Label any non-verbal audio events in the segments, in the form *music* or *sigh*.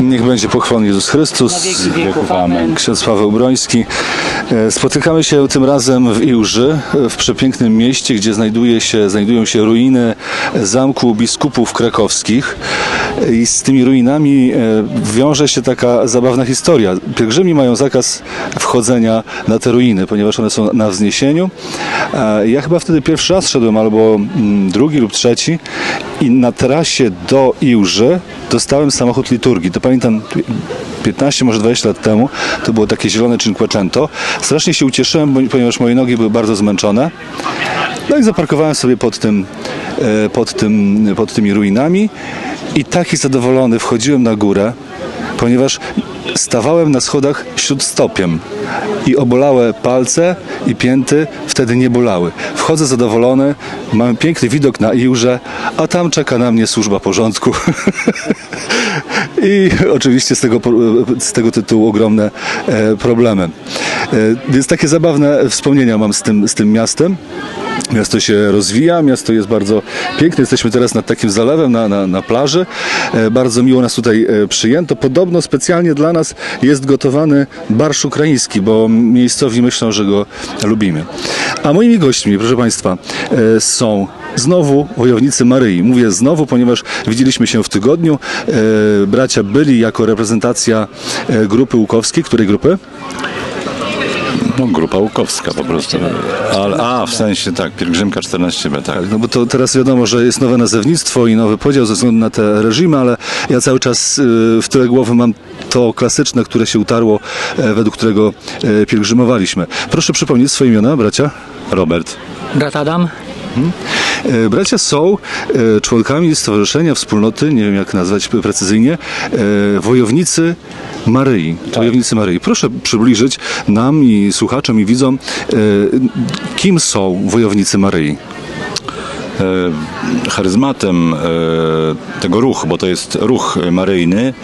Niech będzie pochwalony Jezus Chrystus. Na wieki wieków. Amen. Ksiądz Paweł Broński. E, Spotykamy się tym razem w Iłży, e, w przepięknym mieście, gdzie znajduje się, znajdują się ruiny zamku biskupów krakowskich. E, I z tymi ruinami e, wiąże się taka zabawna historia. Pielgrzymi mają zakaz wchodzenia na te ruiny, ponieważ one są na wzniesieniu. E, Ja chyba wtedy pierwszy raz szedłem, albo mm, drugi lub trzeci i na trasie do Iłży dostałem samochód liturgii. Pamiętam 15, może 20 lat temu. To było takie zielone Cinquecento. Strasznie się ucieszyłem, ponieważ moje nogi były bardzo zmęczone. No i zaparkowałem sobie pod, tym, e, pod, tym, pod tymi ruinami i taki zadowolony wchodziłem na górę, ponieważ stawałem na schodach śródstopiem i obolałe palce i pięty wtedy nie bolały. Wchodzę zadowolony, mam piękny widok na Iłże, a tam czeka na mnie służba porządku. *laughs* I oczywiście z tego, z tego tytułu ogromne e, problemy. E, Więc takie zabawne wspomnienia mam z tym, z tym miastem. Miasto się rozwija, miasto jest bardzo piękne. Jesteśmy teraz nad takim zalewem na, na, na plaży. E, Bardzo miło nas tutaj przyjęto. Podobno specjalnie dla nas jest gotowany barsz ukraiński, bo miejscowi myślą, że go lubimy. A moimi gośćmi, proszę Państwa, e, są znowu wojownicy Maryi. Mówię znowu, ponieważ widzieliśmy się w tygodniu. E, Bracia byli jako reprezentacja e, grupy Łukowskiej. Której grupy? No, grupa Łukowska po prostu. Ale, a, w sensie tak, pielgrzymka 14B, tak. No bo to teraz wiadomo, że jest nowe nazewnictwo i nowy podział ze względu na te reżimy, ale ja cały czas y, w tyle głowy mam to klasyczne, które się utarło, e, według którego e, pielgrzymowaliśmy. Proszę przypomnieć swoje imiona, bracia. Robert. Brat Adam? E, Bracia są e, członkami stowarzyszenia, wspólnoty, nie wiem jak nazwać precyzyjnie, e, Wojownicy Maryi. Wojownicy Maryi. Proszę przybliżyć nam i słuchaczom i widzom, kim są Wojownicy Maryi. E, charyzmatem e, tego ruchu, bo to jest ruch maryjny,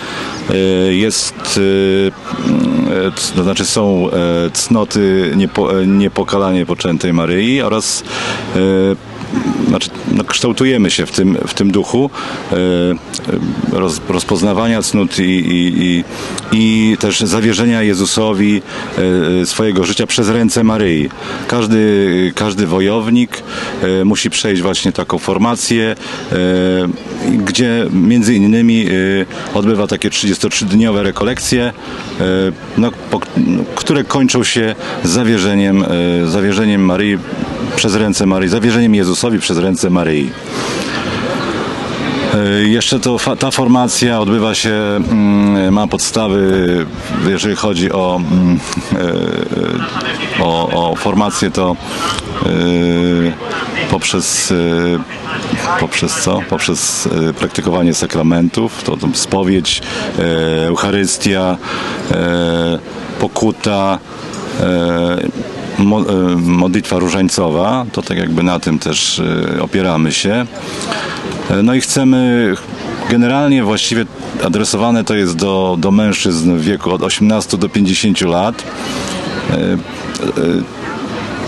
e, jest, to znaczy są cnoty niepo, niepokalanie poczętej Maryi oraz znaczy, no, kształtujemy się w tym, w tym duchu e, e, roz, rozpoznawania cnót i, i, i, i też zawierzenia Jezusowi e, swojego życia przez ręce Maryi. Każdy, każdy wojownik musi przejść właśnie taką formację, gdzie między innymi odbywa takie 33-dniowe rekolekcje, no, po, które kończą się zawierzeniem, zawierzeniem Maryi przez ręce Maryi, zawierzeniem Jezusowi przez ręce Maryi. E, Jeszcze to, ta formacja odbywa się, mm, ma podstawy, jeżeli chodzi o, mm, e, o, o formację, to e, poprzez, poprzez co? Poprzez praktykowanie sakramentów, to, to spowiedź, Eucharystia, pokuta, modlitwa różańcowa, to tak jakby na tym też e, opieramy się. E, No i chcemy, generalnie właściwie adresowane to jest do, do mężczyzn w wieku od 18 do 50 lat E, e,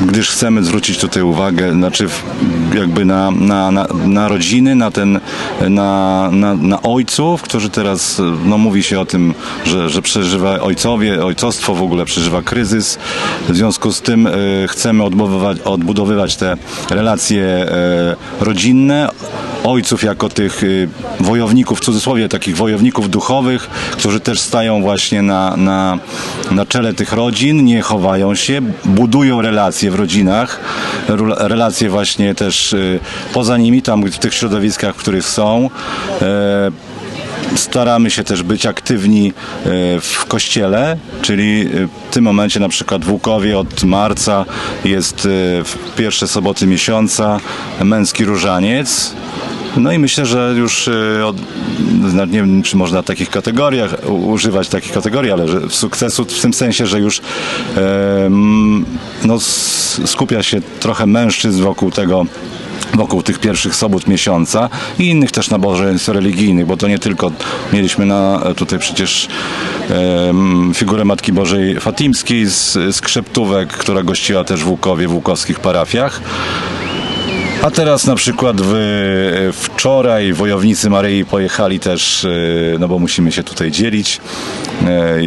gdyż chcemy zwrócić tutaj uwagę, znaczy jakby na, na, na, na rodziny, na ten, na, na, na ojców, którzy teraz, no mówi się o tym, że, że przeżywa ojcowie, ojcostwo w ogóle przeżywa kryzys. W związku z tym e, chcemy odbudowywać, odbudowywać te relacje e, rodzinne, ojców jako tych y, wojowników, w cudzysłowie takich wojowników duchowych, którzy też stają właśnie na, na, na czele tych rodzin, nie chowają się, budują relacje w rodzinach, rela- relacje właśnie też y, poza nimi, tam w tych środowiskach, w których są. Staramy się też być aktywni e, w kościele, czyli e, w tym momencie na przykład w Łukowie od marca jest e, w pierwsze soboty miesiąca męski różaniec. No i myślę, że już od, no nie wiem, czy można w takich kategoriach używać takich kategorii, ale że sukcesu w tym sensie, że już no, skupia się trochę mężczyzn wokół tego wokół tych pierwszych sobot miesiąca i innych też nabożeństw religijnych, bo to nie tylko mieliśmy na tutaj przecież em, figurę Matki Bożej Fatimskiej z, z Krzeptówek, która gościła też w Łukowie, w łukowskich parafiach. A teraz na przykład w, wczoraj wojownicy Maryi pojechali też, e, no bo musimy się tutaj dzielić, e,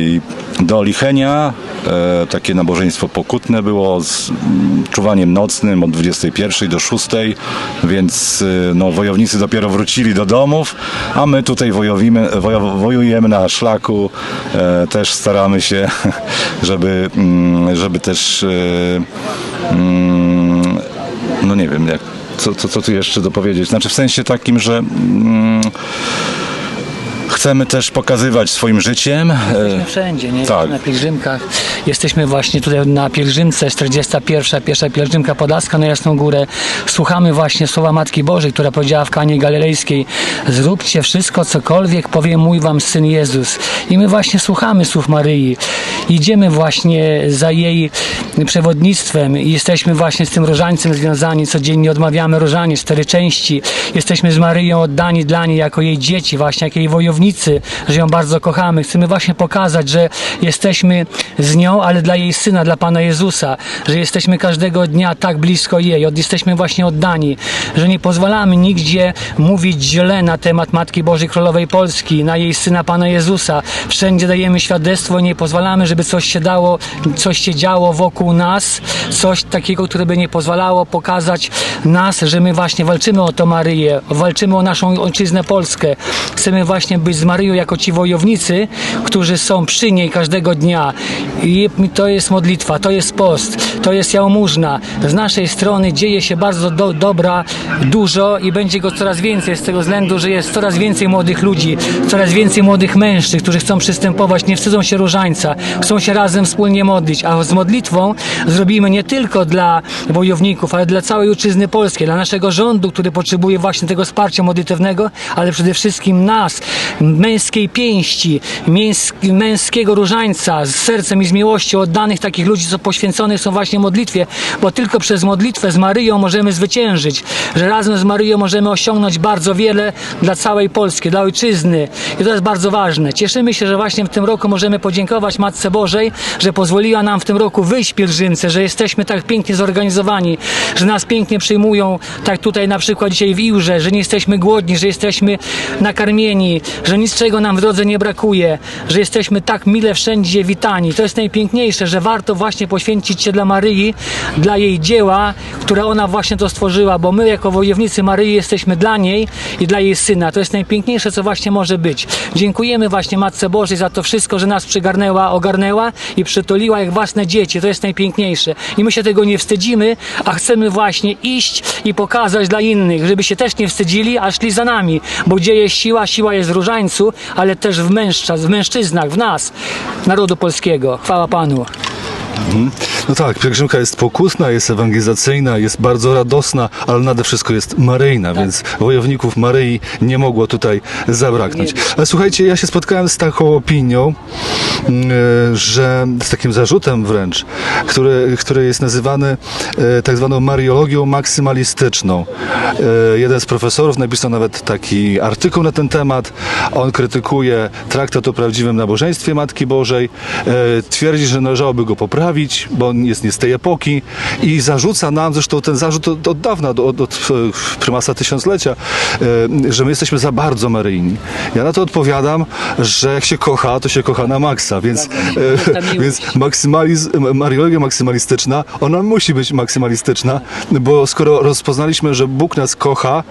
do Lichenia. E, Takie nabożeństwo pokutne było z mm, czuwaniem nocnym od 21 do 6, więc no, wojownicy dopiero wrócili do domów, a my tutaj wojowimy, wojo- wojujemy na szlaku. Też staramy się, *laughs* żeby, mm, żeby też mm, no nie wiem, jak, co, co, co tu jeszcze dopowiedzieć. Znaczy w sensie takim, że mm, chcemy też pokazywać swoim życiem. e, Jesteśmy wszędzie, nie? tak. Na pielgrzymkach. Jesteśmy właśnie tutaj na pielgrzymce 41. pierwsza pielgrzymka Podlaska na Jasną Górę. Słuchamy właśnie słowa Matki Bożej, która powiedziała w Kanie Galilejskiej zróbcie wszystko, cokolwiek powie mój wam Syn Jezus. I my właśnie słuchamy słów Maryi. Idziemy właśnie za jej przewodnictwem i jesteśmy właśnie z tym różańcem związani. Codziennie odmawiamy różanie, cztery części. Jesteśmy z Maryją oddani dla niej jako jej dzieci, właśnie jak jej wojownicy, że ją bardzo kochamy. Chcemy właśnie pokazać, że jesteśmy z nią, ale dla jej Syna, dla Pana Jezusa, że jesteśmy każdego dnia tak blisko jej, jesteśmy właśnie oddani, że nie pozwalamy nigdzie mówić źle na temat Matki Bożej Królowej Polski, na jej Syna Pana Jezusa. Wszędzie dajemy świadectwo, nie pozwalamy, żeby coś się dało, coś się działo wokół nas, coś takiego, które by nie pozwalało pokazać nas, że my właśnie walczymy o to Maryję, walczymy o naszą ojczyznę Polskę. Chcemy właśnie być z Maryją jako ci wojownicy, którzy są przy niej każdego dnia. I to jest modlitwa, to jest post, to jest jałmużna. Z naszej strony dzieje się bardzo do, dobra, dużo i będzie go coraz więcej z tego względu, że jest coraz więcej młodych ludzi, coraz więcej młodych mężczyzn, którzy chcą przystępować, nie wstydzą się różańca, chcą się razem wspólnie modlić, a z modlitwą zrobimy nie tylko dla wojowników, ale dla całej ojczyzny polskiej, dla naszego rządu, który potrzebuje właśnie tego wsparcia modlitewnego, ale przede wszystkim nas, męskiej pięści, męsk- męskiego różańca z sercem i z miłością oddanych takich ludzi, co poświęconych są właśnie modlitwie, bo tylko przez modlitwę z Maryją możemy zwyciężyć, że razem z Maryją możemy osiągnąć bardzo wiele dla całej Polski, dla ojczyzny i to jest bardzo ważne. Cieszymy się, że właśnie w tym roku możemy podziękować Matce Bożej, że pozwoliła nam w tym roku wyjść pielgrzymce, że jesteśmy tak pięknie zorganizowani, że nas pięknie przyjmują, tak tutaj na przykład dzisiaj w Iłże, że nie jesteśmy głodni, że jesteśmy nakarmieni, że niczego nam w drodze nie brakuje, że jesteśmy tak mile wszędzie witani. To jest najpiękniejsze, że warto właśnie poświęcić się dla Maryi, dla jej dzieła, które ona właśnie to stworzyła, bo my jako wojownicy Maryi jesteśmy dla niej i dla jej syna. To jest najpiękniejsze, co właśnie może być. Dziękujemy właśnie Matce Bożej za to wszystko, że nas przygarnęła, ogarnęła i przytuliła jak własne dzieci. To jest najpiękniejsze. I my się tego nie wstydzimy, a chcemy właśnie iść i pokazać dla innych, żeby się też nie wstydzili, a szli za nami. Bo gdzie jest siła, siła jest w ale też w mężczyznach, w nas, narodu polskiego. Chwała Panu. No tak, pielgrzymka jest pokutna, jest ewangelizacyjna, jest bardzo radosna, ale nade wszystko jest maryjna, więc wojowników Maryi nie mogło tutaj zabraknąć. Ale słuchajcie, ja się spotkałem z taką opinią, mm, e, że z takim zarzutem wręcz, który, który jest nazywany e, tak zwaną mariologią maksymalistyczną. E, Jeden z profesorów napisał nawet taki artykuł na ten temat. On krytykuje traktat o prawdziwym nabożeństwie Matki Bożej, twierdzi, że należałoby go poprawić, bo on jest nie z tej epoki i zarzuca nam, zresztą ten zarzut od, od dawna, od, od, od e, prymasa tysiąclecia, e, że my jesteśmy za bardzo maryjni. Ja na to odpowiadam, że jak się kocha, to się kocha na maksa, więc, jest ta e, więc maksymalizm, mariologia maksymalistyczna, ona musi być maksymalistyczna, bo skoro rozpoznaliśmy, że Bóg nas kocha,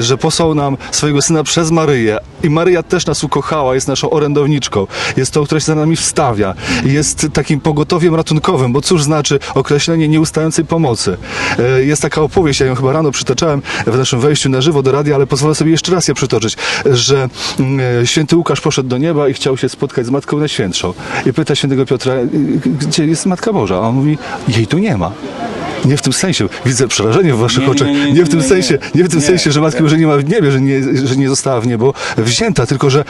że posłał nam swojego Syna przez Maryję i Maryja też nas ukochała, jest naszą orędowniczką, jest tą, która się za nami wstawia, jest takim pogotowiem ratunkowym, bo cóż znaczy określenie nieustającej pomocy. E, Jest taka opowieść, ja ją chyba rano przytaczałem w naszym wejściu na żywo do radia, ale pozwolę sobie jeszcze raz je przytoczyć, że mm, e, święty Łukasz poszedł do nieba i chciał się spotkać z Matką Najświętszą. I pyta świętego Piotra, "Y, gdzie jest Matka Boża? A on mówi, jej tu nie ma. Nie w tym sensie. Widzę przerażenie w waszych Nie, nie, oczach. nie, Nie, nie, w tym nie, nie. sensie, nie w tym Nie. sensie, że Matki Bożej nie ma w niebie, że nie, że nie została w niebo wzięta, tylko że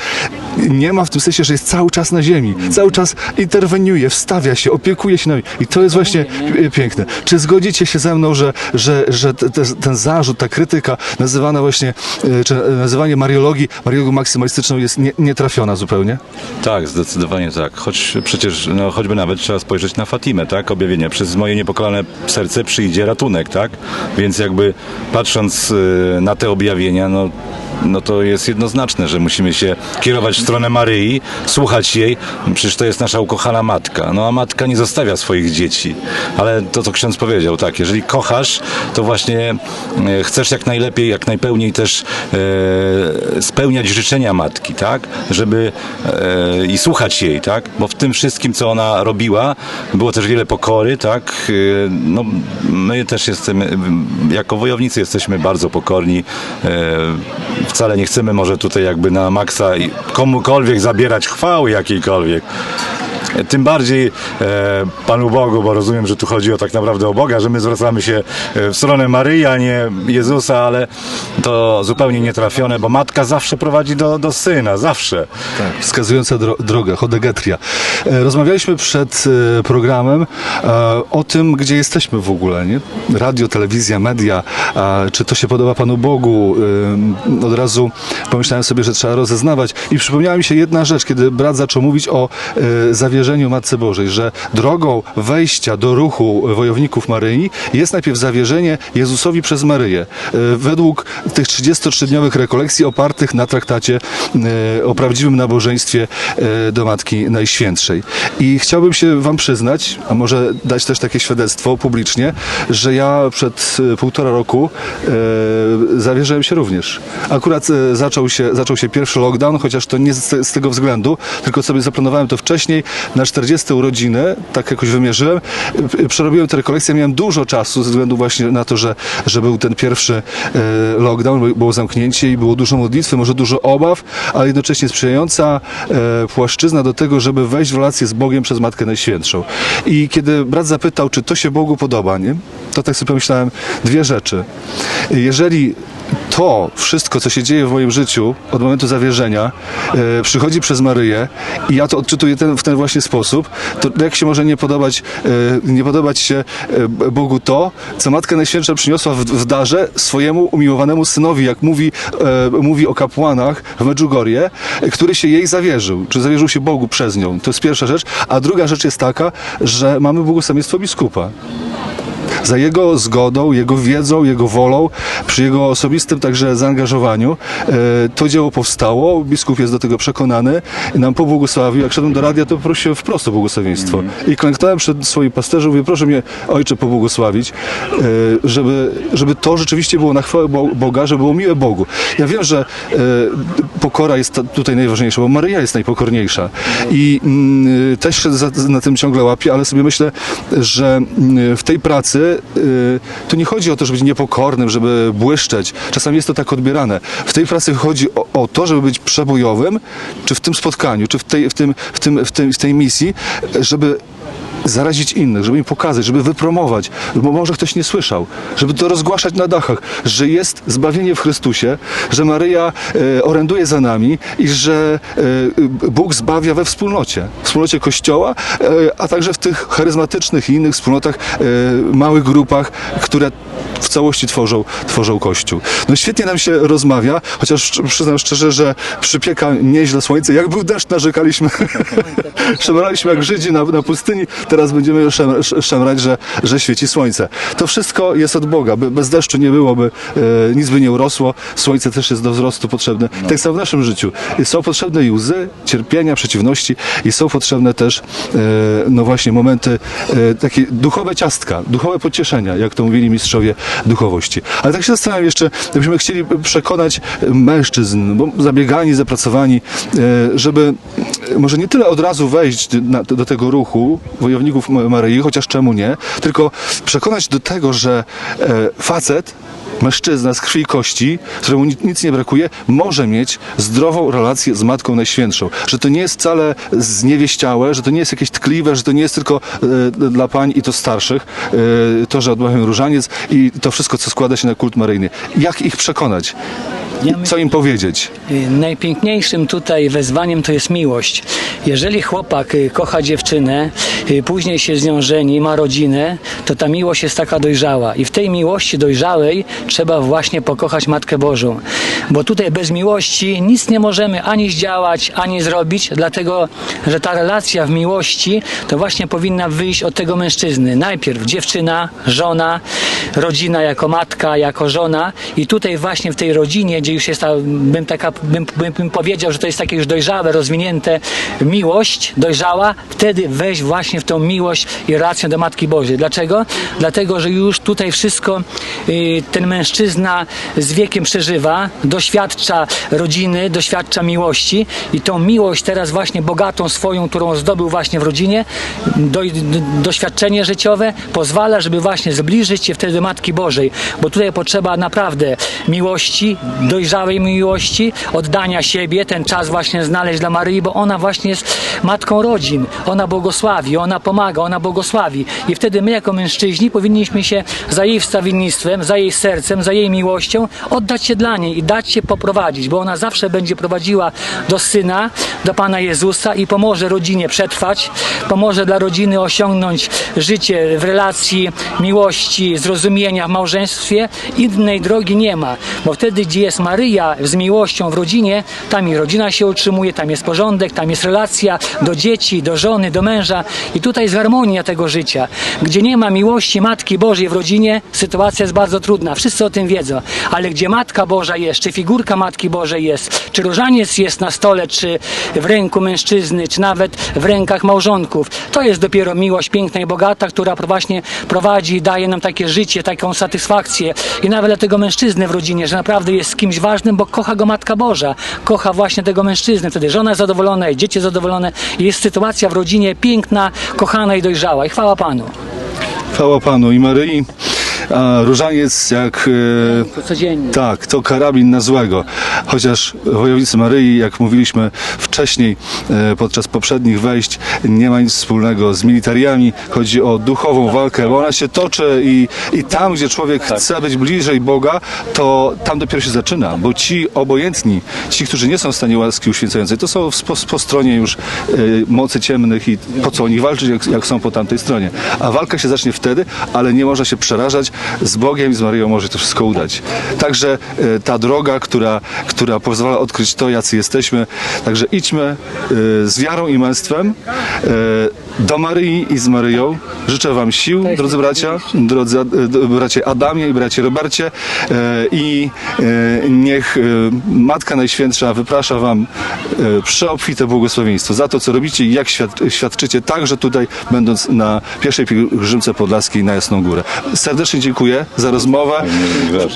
nie ma w tym sensie, że jest cały czas na ziemi. Cały czas interweniuje, wstawia się, opiekuje się nami. I to jest właśnie pi- piękne. Czy zgodzicie się ze mną, że, że, że te, te, ten zarzut, ta krytyka nazywana właśnie, e, czy nazywanie mariologii, mariologią maksymalistyczną jest nie, nietrafiona zupełnie? Tak, zdecydowanie tak. Choć przecież, no, choćby nawet trzeba spojrzeć na Fatimę, tak? Objawienie. Przez moje niepokalane serce przyjdzie ratunek, tak? Więc jakby patrząc y, na te objawienia, no no to jest jednoznaczne, że musimy się kierować w stronę Maryi, słuchać jej, przecież to jest nasza ukochana matka. No a matka nie zostawia swoich dzieci. Ale to, co ksiądz powiedział, tak, jeżeli kochasz, to właśnie e, chcesz jak najlepiej, jak najpełniej też e, spełniać życzenia matki, tak, żeby e, i słuchać jej, tak, bo w tym wszystkim, co ona robiła, było też wiele pokory, tak, e, no my też jesteśmy, jako wojownicy jesteśmy bardzo pokorni, e, wcale nie chcemy może tutaj jakby na maksa komukolwiek zabierać chwały jakiejkolwiek. Tym bardziej e, Panu Bogu, bo rozumiem, że tu chodzi o tak naprawdę o Boga, że my zwracamy się e, w stronę Maryi, a nie Jezusa, ale to zupełnie nietrafione, bo matka zawsze prowadzi do, do syna, zawsze. Tak, wskazująca dro- drogę, hodegetria. E, Rozmawialiśmy przed e, programem o tym, gdzie jesteśmy w ogóle, nie? Radio, telewizja, media, czy to się podoba Panu Bogu. Od razu pomyślałem sobie, że trzeba rozeznawać i przypomniała mi się jedna rzecz, kiedy brat zaczął mówić o e, zawierzeniu Matce Bożej, że drogą wejścia do ruchu wojowników Maryi jest najpierw zawierzenie Jezusowi przez Maryję. E, Według tych 33-dniowych rekolekcji opartych na traktacie e, o prawdziwym nabożeństwie e, do Matki Najświętszej. I chciałbym się Wam przyznać, a może dać też takie świadectwo publicznie, że ja przed półtora roku zawierzyłem się również. Akurat zaczął się, zaczął się pierwszy lockdown, chociaż to nie z tego względu, tylko sobie zaplanowałem to wcześniej, na 40 urodziny, tak jakoś wymierzyłem, e, przerobiłem tę rekolekcję, miałem dużo czasu ze względu właśnie na to, że, że był ten pierwszy e, lockdown, było zamknięcie i było dużo modlitwy, może dużo obaw, ale jednocześnie sprzyjająca e, płaszczyzna do tego, żeby wejść w relację z Bogiem przez Matkę Najświętszą. I kiedy brat zapytał, czy to się Bogu podoba, nie? to tak sobie pomyślałem dwie rzeczy. Jeżeli to wszystko, co się dzieje w moim życiu od momentu zawierzenia, e, przychodzi przez Maryję i ja to odczytuję ten, w ten właśnie sposób, to jak się może nie podobać, e, nie podobać się e, Bogu to, co Matka Najświętsza przyniosła w, w darze swojemu umiłowanemu synowi, jak mówi, e, mówi o kapłanach w Medjugorje, e, który się jej zawierzył, czy zawierzył się Bogu przez nią. To jest pierwsza rzecz. A druga rzecz jest taka, że mamy błogosławieństwo biskupa za jego zgodą, jego wiedzą, jego wolą, przy jego osobistym także zaangażowaniu e, to dzieło powstało. Biskup jest do tego przekonany i nam pobłogosławił. Jak szedłem do radia, to prosiłem wprost o błogosławieństwo. I klęknąłem przed swoim pasterzem, mówię, proszę mnie, ojcze, pobłogosławić, e, żeby, żeby to rzeczywiście było na chwałę Bo- Boga, żeby było miłe Bogu. Ja wiem, że e, pokora jest ta- tutaj najważniejsza, bo Maryja jest najpokorniejsza. I mm, też się na tym ciągle łapię, ale sobie myślę, że mm, w tej pracy y, tu nie chodzi o to, żeby być niepokornym, żeby błyszczeć. Czasami jest to tak odbierane. W tej pracy chodzi o, o to, żeby być przebojowym, czy w tym spotkaniu, czy w tej, w tym, w tym, w tym, w tej misji, żeby zarazić innych, żeby im pokazać, żeby wypromować, bo może ktoś nie słyszał, żeby to rozgłaszać na dachach, że jest zbawienie w Chrystusie, że Maryja e, oręduje za nami i że e, Bóg zbawia we wspólnocie, wspólnocie Kościoła, e, a także w tych charyzmatycznych i innych wspólnotach, e, małych grupach, które w całości tworzą, tworzą Kościół. No świetnie nam się rozmawia, chociaż przyznam szczerze, że przypieka nieźle słońce. Jak był deszcz, narzekaliśmy. *laughs* Szemraliśmy jak Żydzi na, na pustyni, teraz będziemy szem, sz- szemrać, że, że świeci słońce. To wszystko jest od Boga. Bez deszczu nie byłoby, e, nic by nie urosło. Słońce też jest do wzrostu potrzebne. Tak samo w naszym życiu. Są potrzebne i łzy, cierpienia, przeciwności i są potrzebne też, e, no właśnie, momenty e, takie duchowe ciastka, duchowe pocieszenia, jak to mówili mistrzowie duchowości. Ale tak się zastanawiam jeszcze, gdybyśmy chcieli przekonać mężczyzn, bo zabiegani, zapracowani, e, żeby może nie tyle od razu wejść do tego ruchu wojowników Ma- Maryi, chociaż czemu nie, tylko przekonać do tego, że e, facet mężczyzna z krwi i kości, któremu ni- nic nie brakuje, może mieć zdrową relację z Matką Najświętszą. Że to nie jest wcale zniewieściałe, że to nie jest jakieś tkliwe, że to nie jest tylko e, dla pań i to starszych, e, to, że odmawiają różaniec i to wszystko, co składa się na kult maryjny. Jak ich przekonać? Co im powiedzieć? Y, Najpiękniejszym tutaj wezwaniem to jest miłość. Jeżeli chłopak y, kocha dziewczynę, y, później się z nią żeni, ma rodzinę, to ta miłość jest taka dojrzała. I w tej miłości dojrzałej trzeba właśnie pokochać Matkę Bożą. Bo tutaj bez miłości nic nie możemy ani zdziałać, ani zrobić, dlatego, że ta relacja w miłości to właśnie powinna wyjść od tego mężczyzny. Najpierw dziewczyna, żona, rodzina jako matka, jako żona i tutaj właśnie w tej rodzinie, gdzie już jest ta, bym, taka, bym, bym, bym powiedział, że to jest takie już dojrzałe, rozwinięte miłość, dojrzała, wtedy wejść właśnie w tą miłość i relację do Matki Bożej. Dlaczego? Dlatego, że już tutaj wszystko y, ten mężczyzna z wiekiem przeżywa, doświadcza rodziny, doświadcza miłości i tą miłość teraz właśnie bogatą swoją, którą zdobył właśnie w rodzinie, do, doświadczenie życiowe pozwala, żeby właśnie zbliżyć się wtedy do Matki Bożej, bo tutaj potrzeba naprawdę miłości, dojrzałej miłości, oddania siebie, ten czas właśnie znaleźć dla Maryi, bo ona właśnie jest matką rodzin, ona błogosławi, ona pomaga, ona błogosławi. I wtedy my jako mężczyźni powinniśmy się za jej wstawiennictwem, za jej sercem, za jej miłością oddać się dla niej i dać się poprowadzić, bo ona zawsze będzie prowadziła do Syna, do Pana Jezusa i pomoże rodzinie przetrwać, pomoże dla rodziny osiągnąć życie w relacji miłości, zrozumienia w małżeństwie. Innej drogi nie ma, bo wtedy, gdzie jest Maryja z miłością w rodzinie, tam i rodzina się utrzymuje, tam jest porządek, tam jest relacja do dzieci, do żony, do męża i tutaj jest harmonia tego życia. Gdzie nie ma miłości Matki Bożej w rodzinie, sytuacja jest bardzo trudna. Wszyscy o tym wiedzą, ale gdzie Matka Boża jest, czy figurka Matki Bożej jest, czy różaniec jest na stole, czy w ręku mężczyzny, czy nawet w rękach małżonków, to jest dopiero miłość piękna i bogata, która właśnie prowadzi, daje nam takie życie, taką satysfakcję. I nawet dla tego mężczyzny w rodzinie, że naprawdę jest kimś ważnym, bo kocha go Matka Boża, kocha właśnie tego mężczyznę, wtedy żona jest zadowolona i dzieci zadowolone. I jest sytuacja w rodzinie piękna, kochana i dojrzała. I chwała Panu. Chwała Panu i Maryi. A różaniec jak... E, To codziennie. Tak, to karabin na złego. Chociaż wojownicy Maryi, jak mówiliśmy wcześniej e, podczas poprzednich wejść, nie ma nic wspólnego z militariami. Chodzi o duchową walkę, bo ona się toczy i, i tam, gdzie człowiek chce być bliżej Boga, to tam dopiero się zaczyna, bo ci obojętni, ci, którzy nie są w stanie łaski uświęcającej, to są po, po stronie już e, mocy ciemnych i po co o nich walczyć, jak, jak są po tamtej stronie. A walka się zacznie wtedy, ale nie można się przerażać. Z Bogiem i z Maryją może to wszystko udać. Także e, ta droga, która, która pozwala odkryć to, jacy jesteśmy. Także idźmy e, z wiarą i męstwem e, do Maryi i z Maryją. Życzę Wam sił, drodzy bracia, drodzy e, bracie Adamie i bracie Robercie e, i e, niech Matka Najświętsza wyprasza Wam przeobfite błogosławieństwo za to, co robicie i jak świad, świadczycie, także tutaj będąc na pierwszej pielgrzymce podlaskiej na Jasną Górę. Serdecznie dziękuję za rozmowę.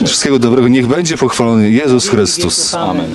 Wszystkiego dobrego. Niech będzie pochwalony Jezus Chrystus. Amen.